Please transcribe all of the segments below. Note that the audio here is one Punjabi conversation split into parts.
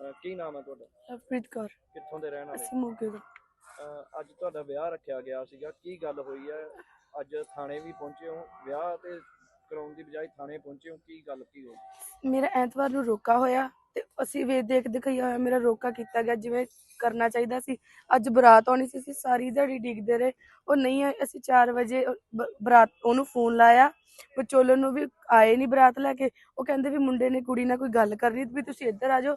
ਅਹ ਕੀ ਨਾਮ ਹੈ ਤੁਹਾਡਾ? ਲਵਪ੍ਰੀਤ ਕੌਰ। ਕਿੱਥੋਂ ਦੇ ਰਹਿਣ ਵਾਲੇ? ਅਸੀਂ ਮੋਗੇ ਤੋਂ। ਅਹ ਅੱਜ ਤੁਹਾਡਾ ਵਿਆਹ ਰੱਖਿਆ ਗਿਆ ਸੀਗਾ। ਕੀ ਗੱਲ ਹੋਈ ਹੈ? ਅੱਜ ਥਾਣੇ ਵੀ ਪਹੁੰਚੇ ਹੋ। ਵਿਆਹ ਤੇ ਕਰਾਉਣ ਦੀ ਬਜਾਏ ਥਾਣੇ ਪਹੁੰਚੇ ਹੋ। ਕੀ ਗੱਲ ਕੀ ਹੋਈ? ਮੇਰਾ ਐਤਵਾਰ ਨੂੰ ਰੋਕਾ ਹੋਇਆ ਤੇ ਅਸੀਂ ਵੇ ਦੇਖ ਦਿਖਾਈ ਹੋਇਆ ਮੇਰਾ ਰੋਕਾ ਕੀਤਾ ਗਿਆ ਜਿਵੇਂ ਕਰਨਾ ਚਾਹੀਦਾ ਸੀ। ਅੱਜ ਬਰਾਤ ਆਉਣੀ ਸੀ। ਅਸੀਂ ਸਾਰੀ ਦਿਹਾੜੀ ਡਿੱਗਦੇ ਰਹੇ। ਉਹ ਨਹੀਂ ਆਏ। ਅਸੀਂ 4 ਵਜੇ ਬ- ਬਰਾਤ ਉਹਨੂੰ ਫੋਨ ਲਾਇਆ। ਵਿਚੋਲਨ ਨੂੰ ਵੀ ਆਏ ਨਹੀਂ ਬਰਾਤ ਲੈ ਕੇ। ਉਹ ਕਹਿੰਦੇ ਵੀ ਮੁੰਡੇ ਨੇ ਕੁੜੀ ਨਾਲ ਕੋਈ ਗੱਲ ਕਰਨੀ ਵੀ ਤੁਸੀਂ ਇੱਧਰ ਆ ਜਾਓ।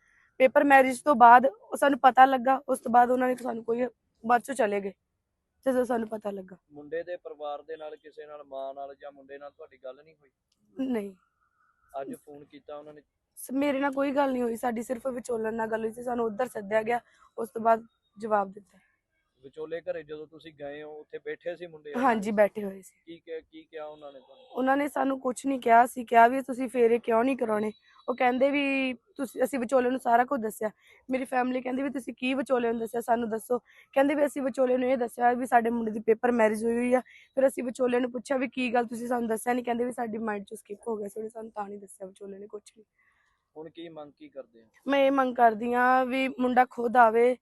ਪੇਪਰ ਮੈਰਿਜ ਤੋਂ ਬਾਅਦ ਉਹ ਸਾਨੂੰ ਪਤਾ ਲੱਗਾ ਉਸ ਤੋਂ ਬਾਅਦ ਉਹਨਾਂ ਨੇ ਸਾਨੂੰ ਕੋਈ ਬਾਅਦ ਚੋਂ ਚਲੇ ਗਏ ਜਦੋਂ ਸਾਨੂੰ ਪਤਾ ਲੱਗਾ। ਮੁੰਡੇ ਦੇ ਪਰਿਵਾਰ ਦੇ ਨਾਲ ਕਿਸੇ ਨਾਲ ਮਾਂ ਨਾਲ ਜਾਂ ਮੁੰਡੇ ਨਾਲ ਤੁਹਾਡੀ ਗੱਲ ਨਹੀਂ ਹੋਈ? ਨਹੀਂ। ਅੱਜ ਫੋਨ ਕੀਤਾ ਉਹਨਾਂ ਨੇ? ਮੇਰੇ ਨਾਲ ਕੋਈ ਗੱਲ ਨਹੀਂ ਹੋਈ ਸਾਡੀ ਸਿਰਫ ਵਿਚੋਲਨ ਨਾਲ ਗੱਲ ਹੋਈ ਸੀ ਸਾਨੂੰ ਉੱਧਰ ਸੱਦਿਆ ਗਿਆ ਉਸ ਤੋਂ ਬਾਅਦ ਜਵਾਬ ਦਿੱਤਾ। ਵਿਚੋਲੇ ਘਰੇ ਜਦੋਂ ਤੁਸੀਂ ਗਏ ਹੋ ਉੱਥੇ ਬੈਠੇ ਸੀ ਮੁੰਡੇ? ਹਾਂਜੀ ਬੈਠੇ ਹੋਏ ਸੀ। ਕੀ ਕਿਹਾ ਉਹਨਾਂ ਨੇ ਤੁਹਾਨੂੰ? ਉਹਨਾਂ ਨੇ ਸਾਨੂੰ ਕੁਝ ਨਹੀਂ ਕਿਹਾ ਸੀ ਕਿਹਾ ਵੀ ਤੁਸੀਂ ਫੇਰੇ ਕਿਉਂ ਨਹੀਂ ਕਰਾਉਣੇ? ਉਹ ਕਹਿੰਦੇ ਵੀ ਤੁਸੀਂ ਅਸੀਂ ਵਿਚੋਲੇ ਨੂੰ ਸਾਰਾ ਕੁਝ ਦੱਸਿਆ। ਮੇਰੀ ਫੈਮਿਲੀ ਕਹਿੰਦੀ ਵੀ ਤੁਸੀਂ ਕੀ ਵਿਚੋਲੇ ਨੂੰ ਦੱਸਿਆ? ਸਾਨੂੰ ਦੱਸੋ। ਕਹਿੰਦੇ ਵੀ ਅਸੀਂ ਵਿਚੋਲੇ ਨੂੰ ਇਹ ਦੱਸਿਆ ਵੀ ਸਾਡੇ ਮੁੰਡੇ ਦੀ ਪੇਪਰ ਮੈਰਿਜ ਹੋਈ ਹੋਈ ਆ। ਫਿਰ ਅਸੀਂ ਵਿਚੋਲੇ ਨੂੰ ਪੁੱਛਿਆ ਵੀ ਕੀ ਗੱਲ ਤੁਸੀਂ ਸਾਨੂੰ ਦੱਸਿਆ ਨਹੀਂ? ਕਹਿੰਦੇ ਵੀ ਸਾਡੀ ਮਾਈਂਡ ਚੋਂ ਸਕਿਪ ਹੋ ਗਿਆ ਸੀ ਉਹਨੇ ਸਾਨੂੰ ਤਾਂ ਨਹੀਂ ਦੱਸਿਆ ਵਿਚੋਲੇ ਨੇ ਕੁਝ ਨਹੀਂ ਹੁਣ ਕੀ ਮੰਗ ਕੀ ਕਰਦੇ ਆ? ਮੈਂ ਇਹ ਮੰਗ ਕਰਦੀ ਆ ਵੀ ਮੁੰਡਾ ਖੁਦ ਆਵੇ।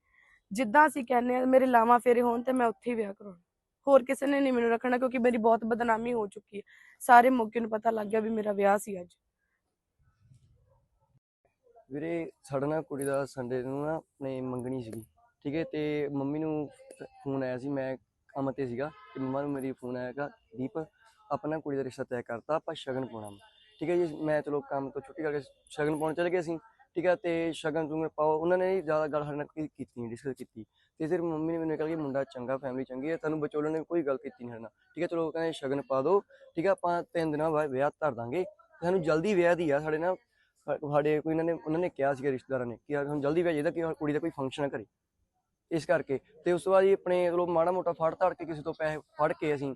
ਜਿੱਦਾਂ ਅਸੀਂ ਕਹਿੰਦੇ ਆ ਮੇਰੇ ਲਾਵਾਂ ਫੇਰੇ ਹੋਣ ਤੇ ਮੈਂ ਉੱਥੇ ਹੀ ਵਿਆਹ ਕਰਾਉਣਾ। ਹੋਰ ਕਿਸੇ ਨੇ ਨਹੀਂ ਮੈਨੂੰ ਰੱਖਣਾ ਕਿਉਂਕਿ ਮੇਰੀ ਬਹੁਤ ਬਦਨਾਮੀ ਹੋ ਚੁੱਕੀ ਹੈ। ਸਾਰੇ ਮੌਕੇ ਨੂੰ ਪਤਾ ਲੱਗ ਗਿਆ ਵੀ ਮੇਰਾ ਵਿਆਹ ਸੀ ਅੱਜ। ਵੀਰੇ, ਸਾਡਾ ਨਾ ਕੁੜੀ ਦਾ ਸੰਡੇ ਨੂੰ ਨਾ ਆਪਣੇ ਮੰਗਣੀ ਸੀਗੀ, ਠੀਕ ਹੈ, ਤੇ ਮੰਮੀ ਨੂੰ ਫੋਨ ਆਇਆ ਸੀ, ਮੈਂ ਕੰਮ ਤੇ ਸੀਗਾ, ਤੇ ਮੰਮਾ ਨੂੰ ਮੇਰੀ ਫੋਨ ਆਇਆਗਾ ਦੀਪ ਆਪਣਾ ਕੁੜੀ ਦਾ ਰਿਸ਼ਤਾ ਤੈਅ ਕਰਤਾ, ਆਪਾਂ ਸ਼ਗਨ ਪਾਉਣਾ ਠੀਕ ਹੈ ਜੀ, ਮੈਂ ਚਲੋ ਕੰਮ ਤੋਂ ਛੁੱਟੀ ਕਰਕੇ ਸ਼ਗਨ ਪਾਉਣ ਚਲੇ ਗਏ ਸੀ ਠੀਕ ਹੈ, ਤੇ ਸ਼ਗਨ ਸੁਗਨ ਪਾਓ। ਉਹਨਾਂ ਨੇ ਜ਼ਿਆਦਾ ਗੱਲ ਸਾਡੇ ਨਾਲ ਕੋਈ ਕੀਤੀ ਨਹੀਂ ਡਿਸਕਸ ਕੀਤੀ। ਤੇ ਫਿਰ ਮੰਮੀ ਨੇ ਮੈਨੂੰ ਕਿਹਾ ਕਿ ਮੁੰਡਾ ਚੰਗਾ ਫੈਮਿਲੀ ਚੰਗੀ ਹੈ, ਤੁਹਾਨੂੰ ਵਿਚੋਲਣ ਨੇ ਕੋਈ ਗੱਲ ਕੀਤੀ ਨਹੀਂ ਸਾਡੇ ਨਾਲ। ਠੀਕ ਹੈ, ਚਲੋ ਕਹਿੰਦੇ ਸ਼ਗਨ ਪਾ ਦਿਓ ਠੀਕ ਹੈ, ਆਪਾਂ ਤਿੰਨ ਦਿਨਾਂ ਬਾਅਦ ਵਿਆਹ ਧਰ ਦਾਂਗੇ। ਤੇ ਸਾਨੂੰ ਜਲਦੀ ਵਿਆਹ ਦੀ ਆ, ਸਾਡੇ ਨਾਲ ਸਾ- ਸਾਡੇ ਕੋਈ ਇਹਨਾਂ ਨੇ, ਉਹਨਾਂ ਨੇ ਕਿਹਾ ਸੀਗਾ, ਰਿਸ਼ਤੇਦਾਰਾਂ ਨੇ ਕਿ ਯਾਰ ਸਾਨੂੰ ਜਲਦੀ ਵਿਆਹ ਚਾਹੀਦਾ ਕਿ ਕੁੜੀ ਦਾ ਕੋਈ ਫੰਕਸ਼ਨ ਹੈ ਘਰੇ ਇਸ ਕਰਕੇ। ਤੇ ਉਸ ਤੋਂ ਬਾਅਦ ਜੀ ਆਪਣੇ, ਚਲੋ ਮਾੜਾ ਮੋਟਾ ਫੜ ਧੜ ਕੇ ਕਿਸੇ ਤੋਂ ਪੈਸੇ ਫੜ ਕੇ ਅਸੀਂ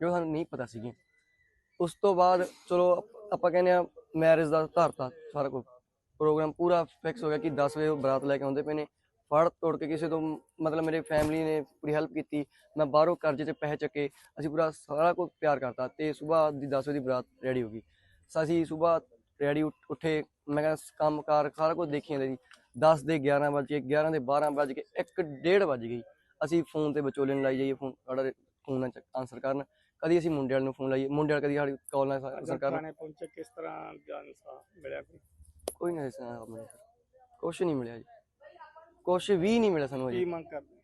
ਜੋ ਸਾਨੂੰ ਨਹੀਂ ਪਤਾ ਸੀਗੀ। ਉਸ ਤੋਂ ਬਾਅਦ ਚਲੋ ਆਪਾਂ ਕਹਿੰਦੇ ਆ ਮੈਰਿਜ ਦਾ ਧਾਰਤਾ ਸਾਰਾ ਕੁਝ ਪ੍ਰੋਗਰਾਮ ਪੂਰਾ ਫਿਕਸ ਹੋ ਗਿਆ ਕਿ 10 ਵਜੇ ਬਰਾਤ ਲੈ ਕੇ ਆਉਂਦੇ ਪਏ ਨੇ। ਫੜ ਤੋੜ ਕੇ ਕਿਸੇ ਤੋਂ ਮਤਲਬ ਮੇਰੇ ਫੈਮਿਲੀ ਨੇ ਪੂਰੀ ਹੈਲਪ ਕੀਤੀ। ਮੈਂ ਬਾਹਰੋਂ ਕਰਜ਼ੇ ਤੇ ਪੈਸੇ ਚੱਕੇ। ਅਸੀਂ ਪੂਰਾ ਸਾਰਾ ਕੁਝ ਪਿਆਰ ਕਰਤਾ ਤੇ ਸਵੇਰ ਦੀ 10 ਵਜੇ ਦੀ ਬਰਾਤ ਰੈਡੀ ਹੋ ਗਈ। ਸੋ ਅਸੀਂ ਸਵੇਰ ਰੈਡੀ ਉੱਠੇ। ਮੈਂ ਕਹਿੰਦਾ ਕੰਮ ਕਾਰ ਸਾਰਾ ਕੁਝ ਦੇਖੀ ਜਾਂਦੇ ਜੀ 10 ਦੇ 11 ਵਜੇ 11 ਦੇ 12 ਵਜ ਕੇ 1 ਡੇਢ ਵਜ ਗਈ। ਅਸੀਂ ਫੋਨ ਤੇ ਵਿਚੋਲੇ ਨੂੰ ਲਾਈ ਜਾਈਏ। ਫੋਨ ਸਾਡਾ ਫੋਨ ਨਾਲ ਆਨਸਰ ਕਰਨ। ਕਦੀ ਅਸੀਂ ਮੁੰਡੇ ਵਾਲੇ ਨੂੰ ਫੋਨ ਲਾਈਏ ਮੁੰਡੇ ਵਾਲੇ ਕਦੀ ਸਾਡੀ ਕਾਲ ਆਨਸਰ ਅਗਰ ਕਰਨ। ਥਾਣੇ ਪਹੁੰਚੇ ਕਿਸ ਤਰ੍ਹਾਂ ਜਾਨ ਸਾ ਮਿਲਿਆ ਕੋਈ? ਕੋਈ ਨਹੀਂ ਸਾਨੂੰ ਕੁਛ ਨਹੀਂ ਮਿਲਿਆ ਜੀ। ਕੁਛ ਵੀ ਨਹੀਂ ਮਿਲਿਆ ਸਾਨੂੰ ਕੀ ਅਜੇ। ਮੰਗ ਕਰਦੇ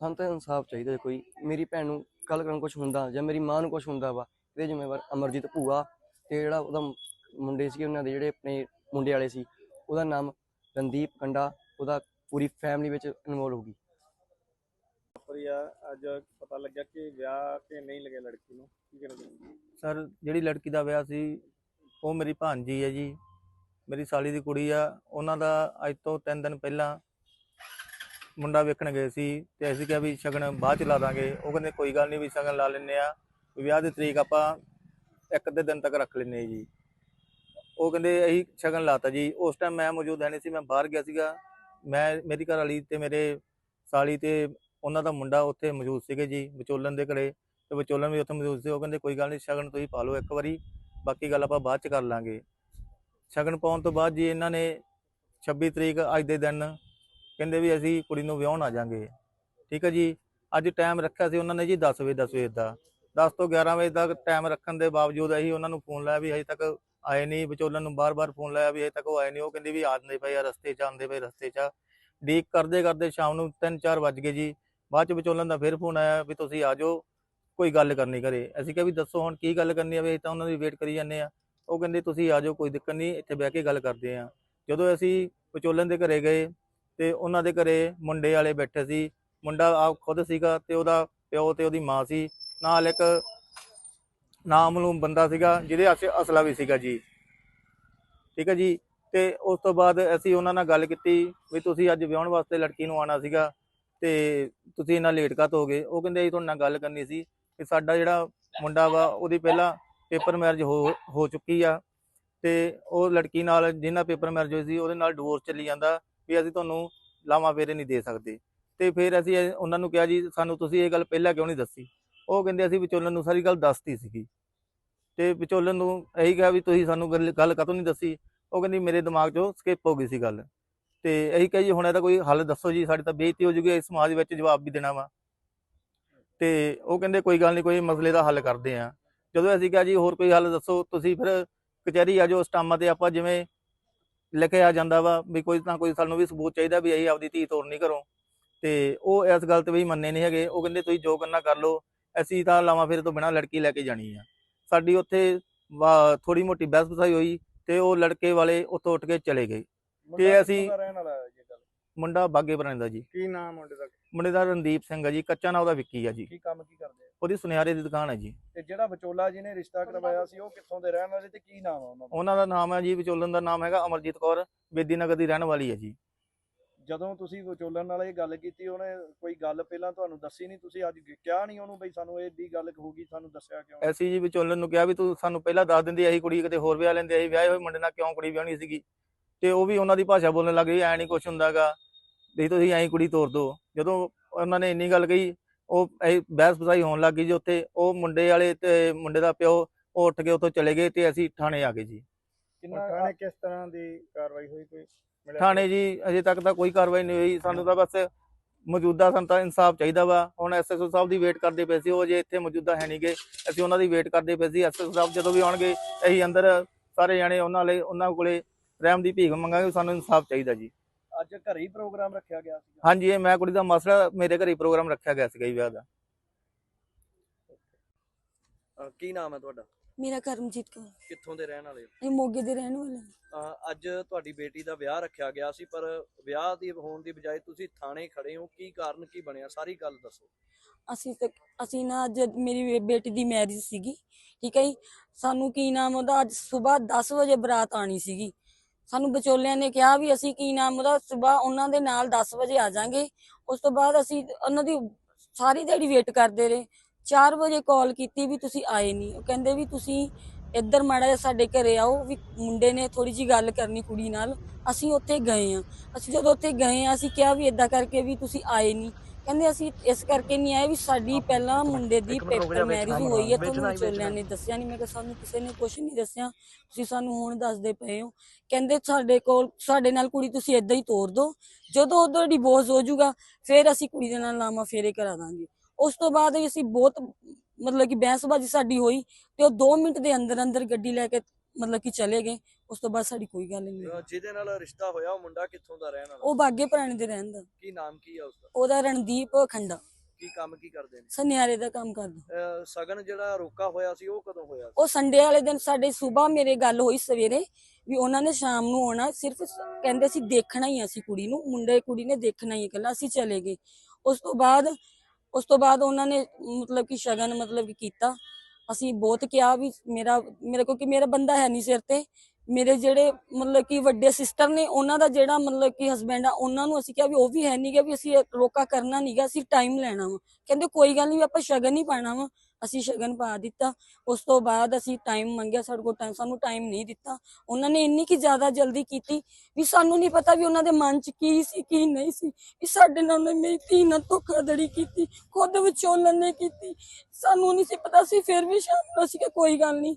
ਸਾਨੂੰ ਤਾਂ ਇਨਸਾਫ ਚਾਹੀਦਾ ਹੈ ਕੋਈ। ਮੇਰੀ ਭੈਣ ਨੂੰ ਕੱਲ ਕਰਨ ਕੁਝ ਹੁੰਦਾ ਜਾਂ ਮੇਰੀ ਮਾਂ ਨੂੰ ਕੁਝ ਹੁੰਦਾ ਵਾ ਇਹਦੇ ਜ਼ਿੰਮੇਵਾਰ ਅਮਰਜੀਤ ਭੂਆ ਤੇ ਜਿਹੜਾ ਉਹਦਾ ਮੁੰਡੇ ਸੀ ਉਹਨਾਂ ਦੇ ਜਿਹੜੇ ਆਪਣੇ ਮੁੰਡੇ ਵਾਲੇ ਸੀ ਉਹਦਾ ਨਾਮ ਰਣਦੀਪ ਕੰਡਾ ਉਹਦਾ ਪੂਰੀ ਫੈਮਿਲੀ ਵਿੱਚ ਇਨਵੋਲ ਹੋ ਗਈ। ਪ੍ਰਿਆ ਅੱਜ ਪਤਾ ਲੱਗਿਆ ਕਿ ਵਿਆਹ ਕੇ ਨਹੀਂ ਲਗੇ ਲੜਕੀ ਨੂੰ। ਕੀ ਕਰਨਾ ਸਰ, ਜਿਹੜੀ ਲੜਕੀ ਦਾ ਵਿਆਹ ਸੀ, ਉਹ ਮੇਰੀ ਭਾਂਜੀ ਹੈ ਜੀ। ਮੇਰੀ ਸਾਲੀ ਦੀ ਕੁੜੀ ਆ। ਉਹਨਾਂ ਦਾ ਅੱਜ ਤੋਂ 3 ਦਿਨ ਪਹਿਲਾਂ ਮੁੰਡਾ ਵੇਖਣ ਗਏ ਸੀ ਤੇ ਅਸੀਂ ਕਿਹਾ ਵੀ ਸ਼ਗਨ ਬਾਅਦ ਚ ਲਾ ਦਾਂਗੇ। ਉਹ ਕਹਿੰਦੇ, ਕੋਈ ਗੱਲ ਨਹੀਂ ਵੀ ਸ਼ਗਨ ਲਾ ਲੈਨੇ ਆ ਵਿਆਹ ਦੀ ਤਰੀਕ ਆਪਾਂ ਇੱਕ ਅੱਧੇ ਦਿਨ ਤੱਕ ਰੱਖ ਲੈਨੇ ਜੀ। ਉਹ ਕਹਿੰਦੇ, ਅਸੀਂ ਸ਼ਗਨ ਲਾਤਾ ਜੀ। ਉਸ ਟਾਈਮ ਮੈਂ ਮੌਜੂਦ ਹੈ ਨਹੀਂ ਸੀ, ਮੈਂ ਬਾਹਰ ਗਿਆ ਸੀਗਾ। ਮੈਂ, ਮੇਰੀ ਘਰ ਵਾਲੀ ਤੇ ਮੇਰੇ ਸਾਲੀ ਤੇ ਉਹਨਾਂ ਦਾ ਮੁੰਡਾ ਉੱਥੇ ਮੌਜੂਦ ਸੀਗੇ ਜੀ ਵਿਚੋਲਨ ਦੇ ਘਰੇ ਤੇ ਵਿਚੋਲਨ ਵੀ ਉੱਥੇ ਮੌਜੂਦ ਸੀ, ਉਹ ਕਹਿੰਦੇ ਕੋਈ ਗੱਲ ਨਹੀਂ ਸ਼ਗਨ ਤੁਸੀਂ ਪਾ ਲਓ ਇੱਕ ਵਾਰੀ, ਬਾਕੀ ਗੱਲ ਆਪਾਂ ਬਾਅਦ ਚ ਕਰ ਲਾਂਗੇ। ਸ਼ਗਨ ਪਾਉਣ ਤੋਂ ਬਾਅਦ ਜੀ ਇਹਨਾਂ ਨੇ 26 ਤਰੀਕ ਅੱਜ ਦੇ ਦਿਨ ਕਹਿੰਦੇ ਵੀ ਅਸੀਂ ਕੁੜੀ ਨੂੰ ਵਿਆਹਣ ਆ ਜਾਾਂਗੇ। ਠੀਕ ਹੈ ਜੀ, ਅੱਜ ਟਾਈਮ ਰੱਖਿਆ ਸੀ ਉਹਨਾਂ ਨੇ ਜੀ 10 ਵਜੇ 10 ਵਜੇ ਦਾ। 10 ਤੋਂ 11 ਵਜੇ ਤੱਕ ਟਾਈਮ ਰੱਖਣ ਦੇ ਬਾਵਜੂਦ ਅਸੀਂ ਉਹਨਾਂ ਨੂੰ ਫੋਨ ਲਾਇਆ ਵੀ ਹਜੇ ਤੱਕ ਆਏ ਨਹੀਂ ਵਿਚੋਲਨ ਨੂੰ ਬਾਰ-ਬਾਰ ਫੋਨ ਲਾਇਆ ਵੀ ਹਜੇ ਤੱਕ ਉਹ ਆਏ ਨਹੀਂ ਉਹ ਕਹਿੰਦੇ ਵੀ ਆਉਂਦੇ ਪਏ ਆ ਰਸਤੇ 'ਚ, ਆਉਂਦੇ ਪਏ ਰਸਤੇ 'ਚ। ਡੀਕ ਕਰਦੇ ਕਰਦੇ ਸ਼ਾਮ ਨੂੰ 3-4 ਵੱਜ ਗਏ ਜੀ ਬਾਅਦ ਚ ਵਿਚੋਲਨ ਦਾ ਫਿਰ ਫੋਨ ਆਇਆ ਵੀ ਤੁਸੀਂ ਆ ਜਾਓ, ਕੋਈ ਗੱਲ ਕਰਨੀ ਘਰੇ। ਅਸੀਂ ਕਿਹਾ ਵੀ ਦੱਸੋ ਹੁਣ ਕੀ ਗੱਲ ਕਰਨੀ ਆ, ਵੀ ਅਸੀਂ ਤਾਂ ਉਹਨਾਂ ਦੀ ਵੇਟ ਕਰੀ ਜਾਂਦੇ ਆ। ਉਹ ਕਹਿੰਦੇ, ਤੁਸੀਂ ਆ ਜਾਓ, ਕੋਈ ਦਿੱਕਤ ਨਹੀਂ, ਇੱਥੇ ਬਹਿ ਕੇ ਗੱਲ ਕਰਦੇ ਆ। ਜਦੋਂ ਅਸੀਂ ਵਿਚੋਲਨ ਦੇ ਘਰੇ ਗਏ ਤੇ ਉਹਨਾਂ ਦੇ ਘਰੇ ਮੁੰਡੇ ਵਾਲੇ ਬੈਠੇ ਸੀ। ਮੁੰਡਾ ਆਪ ਖੁਦ ਸੀਗਾ ਤੇ ਉਹਦਾ ਪਿਓ ਤੇ ਉਹਦੀ ਮਾਂ ਸੀ। ਨਾਲ ਇੱਕ ਨਾਮਲੂਮ ਬੰਦਾ ਸੀਗਾ, ਜਿਹਦੇ ਹੱਥ ਅਸਲਾ ਵੀ ਸੀਗਾ ਜੀ। ਠੀਕ ਹੈ ਜੀ? ਤੇ ਉਸ ਤੋਂ ਬਾਅਦ ਅਸੀਂ ਉਹਨਾਂ ਨਾਲ ਗੱਲ ਕੀਤੀ ਵੀ ਤੁਸੀਂ ਅੱਜ ਵਿਆਹਣ ਵਾਸਤੇ ਲੜਕੀ ਨੂੰ ਆਣਾ ਸੀਗਾ। ਤੇ ਤੁਸੀਂ ਇੰਨਾ ਲੇਟ ਕਾਤ ਹੋ ਗਏ? ਉਹ ਕਹਿੰਦੇ ਅਸੀਂ ਤੁਹਾਡੇ ਨਾਲ ਗੱਲ ਕਰਨੀ ਸੀ ਕਿ ਸਾਡਾ ਜਿਹੜਾ ਮੁੰਡਾ ਵਾ, ਉਹਦੀ ਪਹਿਲਾਂ ਪੇਪਰ ਮੈਰਿਜ ਹੋ ਹੋ ਚੁੱਕੀ ਆ ਤੇ ਉਹ ਲੜਕੀ ਨਾਲ ਜਿਹਨਾਂ ਪੇਪਰ ਮੈਰਿਜ ਹੋਈ ਸੀ, ਉਹਦੇ ਨਾਲ ਡਿਵੋਰਸ ਚੱਲੀ ਜਾਂਦਾ ਵੀ ਅਸੀਂ ਤੁਹਾਨੂੰ ਲਾਵਾਂ ਫੇਰੇ ਨਹੀਂ ਦੇ ਸਕਦੇ। ਤੇ ਫਿਰ ਅਸੀਂ ਉਹਨਾਂ ਨੂੰ ਕਿਹਾ ਜੀ, ਸਾਨੂੰ ਤੁਸੀਂ ਇਹ ਗੱਲ ਪਹਿਲਾਂ ਕਿਉਂ ਨਹੀਂ ਦੱਸੀ? ਉਹ ਕਹਿੰਦੇ ਅਸੀਂ ਵਿਚੋਲਨ ਨੂੰ ਸਾਰੀ ਗੱਲ ਦੱਸਤੀ ਸੀਗੀ। ਤੇ ਵਿਚੋਲਨ ਨੂੰ ਇਹੀ ਕਿਹਾ ਵੀ ਤੁਸੀਂ ਸਾਨੂੰ ਗੱਲ ਗੱਲ ਕਾਹਤੋਂ ਨਹੀਂ ਦੱਸੀ? ਉਹ ਕਹਿੰਦੀ ਮੇਰੇ ਦਿਮਾਗ 'ਚੋਂ ਸਕਿਪ ਹੋ ਗਈ ਸੀ ਗੱਲ। ਤੇ ਇਹੀ ਕਹੀ ਜੀ, ਹੁਣ ਇਹਦਾ ਕੋਈ ਹੱਲ ਦੱਸੋ ਜੀ, ਸਾਡੀ ਤਾਂ ਬੇਇੱਜ਼ਤੀ ਹੋ ਜੂਗੀ ਇਸ ਸਮਾਜ ਵਿੱਚ ਜਵਾਬ ਵੀ ਦੇਣਾ ਵਾ। ਤੇ ਉਹ ਕਹਿੰਦੇ ਕੋਈ ਗੱਲ ਨਹੀਂ ਕੋਈ ਮਸਲੇ ਦਾ ਹੱਲ ਕਰਦੇ ਆ। ਜਦੋਂ ਅਸੀਂ ਕਿਹਾ ਜੀ, ਹੋਰ ਕੋਈ ਹੱਲ ਦੱਸੋ, ਤੁਸੀਂ ਫਿਰ ਕਚਹਿਰੀ ਆ ਜਾਓ ਸਟਾਮਾਂ ਤੇ, ਆਪਾਂ ਜਿਵੇਂ ਲਿਖਿਆ ਜਾਂਦਾ ਵਾ ਵੀ ਕੋਈ ਤਾਂ ਕੋਈ ਸਾਨੂੰ ਵੀ ਸਬੂਤ ਚਾਹੀਦਾ ਵੀ ਅਸੀਂ ਆਪਦੀ ਧੀ ਤੋੜਨੀ ਕਰੋ ਤੇ ਉਹ ਇਸ ਗੱਲ ਤੇ ਵੀ ਮੰਨੇ ਨਹੀਂ ਹੈਗੇ, ਉਹ ਕਹਿੰਦੇ ਤੁਸੀਂ ਜੋ ਕਰਨਾ ਕਰ ਲਓ, ਅਸੀਂ ਤਾਂ ਲਾਵਾਂ ਫਿਰ ਤੋਂ ਬਿਨਾਂ ਲੜਕੀ ਲੈ ਕੇ ਜਾਣੀ ਆ। ਸਾਡੀ ਉੱਥੇ ਥੋੜੀ ਮੋਟੀ ਬਹਿਸ ਬਸਾਈ ਹੋਈ ਤੇ ਉਹ ਲੜਕੇ ਵਾਲੇ ਉੱਥੋਂ ਉੱਠ ਕੇ ਚਲੇ ਗਏ। ਮੁੰਡਾ ਅਸੀਂ- ਕਿੱਥੋਂ ਦਾ ਰਹਿਣ ਵਾਲਾ ਹੈ ਇਹ ਗੱਲ? ਮੁੰਡਾ ਬਾਗੇ ਪੁਰਾਣੇ ਦਾ ਜੀ। ਕੀ ਨਾਮ ਮੁੰਡੇ ਦਾ? ਮੁੰਡੇ ਦਾ ਰਣਦੀਪ ਸਿੰਘ ਆ ਜੀ ਕੱਚਾ ਨਾਂ ਉਹਦਾ ਵਿੱਕੀ ਆ ਜੀ। ਕੀ ਕੰਮ ਕੀ ਕਰਦੇ ਆ? ਉਹਦੀ ਸੁਨਿਆਰੇ ਦੀ ਦੁਕਾਨ ਹੈ ਜੀ। ਤੇ ਜਿਹੜਾ ਵਿਚੋਲਾ ਜੀ ਨੇ ਰਿਸ਼ਤਾ ਕਰਵਾਇਆ ਸੀ ਉਹ ਕਿੱਥੋਂ ਦੇ ਰਹਿਣ ਵਾਲੇ ਤੇ ਕੀ ਨਾਮ ਆ ਉਹਨਾਂ ਦਾ? ਉਹਨਾਂ ਦਾ ਨਾਮ ਹੈ ਜੀ ਵਿਚੋਲਨ ਦਾ ਨਾਮ ਹੈਗਾ ਅਮਰਜੀਤ ਕੌਰ ਬੇਦੀ ਨਗਰ ਦੀ ਰਹਿਣ ਵਾਲੀ ਹੈ ਜੀ। ਜਦੋਂ ਤੁਸੀਂ ਵਿਚੋਲਨ ਨਾਲ ਇਹ ਗੱਲ ਕੀਤੀ ਉਹਨੇ ਕੋਈ ਗੱਲ ਪਹਿਲਾਂ ਤੁਹਾਨੂੰ ਦੱਸੀ ਨਹੀਂ? ਤੁਸੀਂ ਅੱਜ ਕਿਹਾ ਨਹੀਂ ਉਹਨੂੰ ਬਈ ਸਾਨੂੰ ਇਹ ਦੀ ਗੱਲ ਹੋਊਗੀ ਸਾਨੂੰ ਦੱਸਿਆ ਕਿਉਂ ਐਸੀ ਜੀ ਵਿਚੋਲਨ ਨੂੰ ਕਿਹਾ ਵੀ ਤੂੰ ਸਾਨੂੰ ਪਹਿਲਾਂ ਦੱਸ ਦਿੰਦੀ ਅਸੀਂ ਕੁੜੀ ਕਿਤੇ ਹੋਰ ਵਿਆਹ ਲੈਂਦੇ ਅਸੀਂ ਵਿਆਹੇ ਹੋਏ ਮੁੰਡੇ ਨਾਲ ਕਿਉਂ ਕੁੜੀ ਵਿਆਹਣੀ ਸੀਗੀ? ਤੇ ਉਹ ਵੀ ਉਹਨਾਂ ਦੀ ਭਾਸ਼ਾ ਬੋਲਣ ਲੱਗ ਗਈ ਐ ਨਹੀਂ ਕੁਛ ਹੁੰਦਾਗਾ। ਵੀ ਤੁਸੀਂ ਐਂ ਕੁੜੀ ਤੋਰ ਦੋ। ਜਦੋਂ ਉਹਨਾਂ ਨੇ ਇੰਨੀ ਗੱਲ ਕਹੀ ਉਹ ਬਹਿਸ ਬਸਾਈ ਹੋਣ ਲੱਗ ਗਈ ਜੀ ਉੱਥੇ। ਉਹ ਮੁੰਡੇ ਵਾਲੇ ਤੇ ਮੁੰਡੇ ਦਾ ਪਿਓ ਉਹ ਉੱਠ ਕੇ ਉੱਥੋਂ ਚਲੇ ਗਏ ਤੇ ਅਸੀਂ ਥਾਣੇ ਆ ਗਏ ਜੀ। ਕਿੰਨਾ ਥਾਣੇ ਕਿਸ ਤਰ੍ਹਾਂ ਦੀ ਕਾਰਵਾਈ ਹੋਈ? ਕੋਈ ਥਾਣੇ ਜੀ ਅਜੇ ਤੱਕ ਤਾਂ ਕੋਈ ਕਾਰਵਾਈ ਨਹੀਂ ਹੋਈ। ਸਾਨੂੰ ਤਾਂ ਬਸ ਮੌਜੂਦਾ ਸਾਨੂੰ ਤਾਂ ਇਨਸਾਫ ਚਾਹੀਦਾ ਵਾ। ਹੁਣ ਐਸਐਸਓ ਸਾਹਿਬ ਦੀ ਵੇਟ ਕਰਦੇ ਪਏ ਸੀ। ਉਹ ਜੇ ਇੱਥੇ ਮੌਜੂਦਾ ਹੈ ਨਹੀਂਗੇ ਅਸੀਂ ਉਹਨਾਂ ਦੀ ਵੇਟ ਕਰਦੇ ਪਏ ਸੀ। ਐਸਐਸਓ ਸਾਹਿਬ ਜਦੋਂ ਵੀ ਆਉਣਗੇ ਅਸੀਂ ਅੰਦਰ ਸਾਰੇ ਜਾਣੇ ਉਹਨਾਂ ਲਈ ਉਹਨਾਂ ਕੋਲੇ ਰਹਿਮ ਦੀ ਭੀਖ ਮੰਗਾਂਗੇ ਸਾਨੂੰ ਇਨਸਾਫ ਚਾਹੀਦਾ ਜੀ। ਅੱਜ ਘਰੇ ਹੀ ਪ੍ਰੋਗਰਾਮ ਰੱਖਿਆ ਗਿਆ ਸੀ ਹਾਂਜੀ ਇਹ ਮੈਂ ਕੁੜੀ ਦਾ ਮਸਲਾ ਮੇਰੇ ਘਰੇ ਪ੍ਰੋਗਰਾਮ ਰੱਖਿਆ ਗਿਆ ਸੀਗਾ ਜੀ ਵਿਆਹ ਦਾ। ਕੀ ਨਾਮ ਹੈ ਤੁਹਾਡਾ? ਮੇਰਾ ਕਰਮਜੀਤ ਕੌਰ। ਕਿੱਥੋਂ ਦੇ ਰਹਿਣ ਵਾਲੇ ਹੋ? ਇਹ ਮੋਗੇ ਦੇ ਰਹਿਣ ਵਾਲੇ ਹਾਂ। ਅਹ ਅੱਜ ਤੁਹਾਡੀ ਬੇਟੀ ਦਾ ਵਿਆਹ ਰੱਖਿਆ ਗਿਆ ਸੀ ਪਰ ਵਿਆਹ ਦੀ ਹੋਣ ਦੀ ਬਜਾਏ ਤੁਸੀਂ ਥਾਣੇ ਖੜੇ ਹੋ। ਕੀ ਕਾਰਨ ਕੀ ਬਣਿਆ? ਸਾਰੀ ਗੱਲ ਦੱਸੋ। ਅਸੀਂ ਤੇ ਅਸੀਂ ਨਾ ਅੱਜ ਮੇਰੀ ਬੇ- ਬੇਟੀ ਦੀ ਮੈਰਿਜ ਸੀਗੀ ਠੀਕ ਹੈ ਜੀ? ਸਾਨੂੰ ਕੀ ਨਾਮ ਉਹਦਾ? ਅੱਜ ਸਵੇਰ 10 ਵਜੇ ਬਰਾਤ ਆਣੀ ਸੀਗੀ। ਸਾਨੂੰ ਵਿਚੋਲਿਆਂ ਨੇ ਕਿਹਾ ਵੀ ਅਸੀਂ ਕੀ ਨਾਮ ਉਹਦਾ ਸਵੇਰ ਉਹਨਾਂ ਦੇ ਨਾਲ 10 ਵਜੇ ਆ ਜਾਾਂਗੇ। ਉਸ ਤੋਂ ਬਾਅਦ ਅਸੀਂ ਉਹਨਾਂ ਦੀ ਸਾਰੀ ਦਿਹਾੜੀ ਵੇਟ ਕਰਦੇ ਰਹੇ। 4 ਵਜੇ ਕਾਲ ਕੀਤੀ ਵੀ ਤੁਸੀਂ ਆਏ ਨਹੀਂ ਉਹ ਕਹਿੰਦੇ ਵੀ ਤੁਸੀਂ ਇੱਧਰ ਮਾੜਾ ਜਿਹਾ ਸਾਡੇ ਘਰੇ ਆਓ, ਵੀ ਮੁੰਡੇ ਨੇ ਥੋੜੀ ਜੀ ਗੱਲ ਕਰਨੀ ਕੁੜੀ ਨਾਲ। ਅਸੀਂ ਉੱਥੇ ਗਏ ਆ ਅਸੀਂ ਜਦੋਂ ਉੱਥੇ ਗਏ ਆ ਅਸੀਂ ਕਿਹਾ ਵੀ ਇਦਾਂ ਕਰਕੇ ਵੀ ਤੁਸੀਂ ਆਏ ਨਹੀਂ ਕਹਿੰਦੇ ਅਸੀਂ ਇਸ ਕਰਕੇ ਨਹੀਂ ਆਏ ਵੀ ਸਾਡੀ ਪਹਿਲਾਂ ਮੁੰਡੇ ਦੀ ਪੇਪਰ ਮੈਰਿਜ ਹੋਈ ਹੈ ਤੁਹਾਨੂੰ ਵਿਚੋਲਿਆਂ ਨੇ ਦੱਸਿਆ ਨਹੀਂ ਮੈਂ ਕਿਹਾ ਸਾਨੂੰ ਕਿਸੇ ਨੇ ਕੁਝ ਨਹੀਂ ਦੱਸਿਆ। ਤੁਸੀਂ ਸਾਨੂੰ ਹੁਣ ਦੱਸਦੇ ਪਏ ਹੋ। ਕਹਿੰਦੇ ਸਾਡੇ ਕੋਲ ਸਾਡੇ ਨਾਲ ਕੁੜੀ ਤੁਸੀਂ ਇਦਾਂ ਹੀ ਤੋਰ ਦਿਓ ਜਦੋਂ ਉਧਰ ਡਿਵੋਰਸ ਹੋ ਜਾਊਗਾ ਫਿਰ ਅਸੀਂ ਕੁੜੀ ਦੇ ਨਾਲ ਲਾਮਾ ਫੇਰੇ ਕਰਾ ਦਾਂਗੇ। ਉਸ ਤੋਂ ਬਾਅਦ ਵੀ ਅਸੀਂ ਬਹੁਤ ਮਤਲਬ ਕਿ ਬਹਿਸਬਾਜ਼ੀ ਸਾਡੀ ਹੋਈ ਤੇ ਉਹ 2 ਮਿੰਟ ਦੇ ਅੰਦਰ ਅੰਦਰ ਗੱਡੀ ਲੈ ਕੇ ਮਤਲਬ ਕਿ ਚਲੇ ਗਏ। ਉਸ ਤੋਂ ਬਾਅਦ ਸਾਡੀ ਕੋਈ ਗੱਲ ਨਹੀਂ ਹੋਈ। ਜਿਹਦੇ ਨਾਲ ਰਿਸ਼ਤਾ ਹੋਇਆ ਉਹ ਮੁੰਡਾ ਕਿੱਥੋਂ ਦਾ ਰਹਿਣ ਵਾਲਾ? ਉਹ ਬਾਗੇ ਪੁਰਾਣੇ ਦੇ ਰਹਿੰਦਾ ਕੀ ਨਾਮ ਕੀ ਆ ਉਸਦਾ? ਉਹਦਾ ਰਣਦੀਪ ਖੰਡਾ। ਕੀ ਕੰਮ ਕੀ ਕਰਦੇ ਨੇ? ਸੁਨਿਆਰੇ ਦਾ ਕੰਮ ਕਰਦਾ। ਅਹ ਸਗਨ ਜਿਹੜਾ ਰੋਕਾ ਹੋਇਆ ਸੀ ਉਹ ਕਦੋਂ ਹੋਇਆ ਸੀ? ਉਹ ਸੰਡੇ ਵਾਲੇ ਦਿਨ ਸਾਡੇ ਸਵੇਰ ਮੇਰੇ ਗੱਲ ਹੋਈ ਸਵੇਰੇ ਵੀ ਉਹਨਾਂ ਨੇ ਸ਼ਾਮ ਨੂੰ ਆਉਣਾ ਸਿਰਫ ਸ- ਕਹਿੰਦੇ ਸੀ ਦੇਖਣਾ ਹੀ ਆ ਅਸੀਂ ਕੁੜੀ ਨੂੰ ਮੁੰਡੇ ਕੁੜੀ ਨੇ ਦੇਖਣਾ ਹੀ ਹੈ ਇਕੱਲਾ ਅਸੀਂ ਚਲੇ ਗਏ। ਉਸ ਤੋਂ ਬਾਅਦ ਉਸ ਤੋਂ ਬਾਅਦ ਉਹਨਾਂ ਨੇ ਮਤਲਬ ਕਿ ਸ਼ਗਨ ਮਤਲਬ ਕਿ ਕੀਤਾ। ਅਸੀਂ ਬਹੁਤ ਕਿਹਾ ਵੀ ਮੇਰਾ ਮੇਰੇ ਕੋਲ ਕਿ ਮੇਰਾ ਬੰਦਾ ਹੈ ਨਹੀਂ ਸਿਰ ਤੇ ਮੇਰੇ ਜਿਹੜੇ ਮਤਲਬ ਕਿ ਵੱਡੇ ਸਿਸਟਰ ਨੇ, ਉਹਨਾਂ ਦਾ ਜਿਹੜਾ ਮਤਲਬ ਕਿ ਹਸਬੈਂਡ ਆ, ਉਹਨਾਂ ਨੂੰ ਅਸੀਂ ਕਿਹਾ ਵੀ ਉਹ ਵੀ ਹੈ ਨਹੀਂ ਗਾ ਵੀ ਅਸੀਂ ਰੋਕਾ ਕਰਨਾ ਨਹੀਂਗਾ ਅਸੀਂ ਟਾਈਮ ਲੈਣਾ ਵਾ। ਕਹਿੰਦੇ ਕੋਈ ਗੱਲ ਨਹੀਂ ਆਪਾਂ ਸ਼ਗਨ ਹੀ ਪਾਣਾ ਵਾ। ਅਸੀਂ ਸ਼ਗਨ ਪਾ ਦਿੱਤਾ। ਉਸ ਤੋਂ ਬਾਅਦ ਅਸੀਂ ਟਾਈਮ ਮੰਗਿਆ, ਸਾਡੇ ਕੋਲ ਟਾਈਮ ਸਾਨੂੰ ਟਾਈਮ ਨਹੀਂ ਦਿੱਤਾ। ਉਹਨਾਂ ਨੇ ਇੰਨੀ ਕੀ ਜ਼ਿਆਦਾ ਜਲਦੀ ਕੀਤੀ ਵੀ ਸਾਨੂੰ ਨਹੀਂ ਪਤਾ ਵੀ ਉਹਨਾਂ ਦੇ ਮਨ 'ਚ ਕੀ ਸੀ, ਕੀ ਨਹੀਂ ਸੀ। ਵੀ ਸਾਡੇ ਨਾਲ ਉਹਨੇ ਮੇਰੀ ਧੀ ਨਾਲ ਧੋਖਾਧੜੀ ਕੀਤੀ, ਖੁਦ ਵਿਚੋਲਨ ਨੇ ਕੀਤੀ। ਸਾਨੂੰ ਨਹੀਂ ਸੀ ਪਤਾ ਸੀ, ਫਿਰ ਵੀ ਸ਼ਾਮ ਨੂੰ ਅਸੀਂ ਕਿਹਾ ਕੋਈ ਗੱਲ ਨਹੀਂ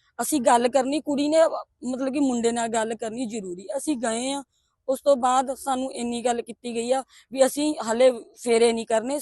ਅਸੀਂ ਗੱਲ ਕਰਨੀ, ਕੁੜੀ ਨੇ ਮਤਲਬ ਕਿ ਮੁੰਡੇ ਨਾਲ ਗੱਲ ਕਰਨੀ ਜ਼ਰੂਰੀ, ਅਸੀਂ ਗਏ ਆ, ਉਸ ਤੋਂ ਬਾਅਦ ਸਾਨੂੰ ਇੰਨੀ ਗੱਲ ਕੀਤੀ ਗਈ ਆ ਵੀ ਅਸੀਂ ਹਲੇ ਫੇਰੇ ਨਹੀਂ ਕਰਨੇ।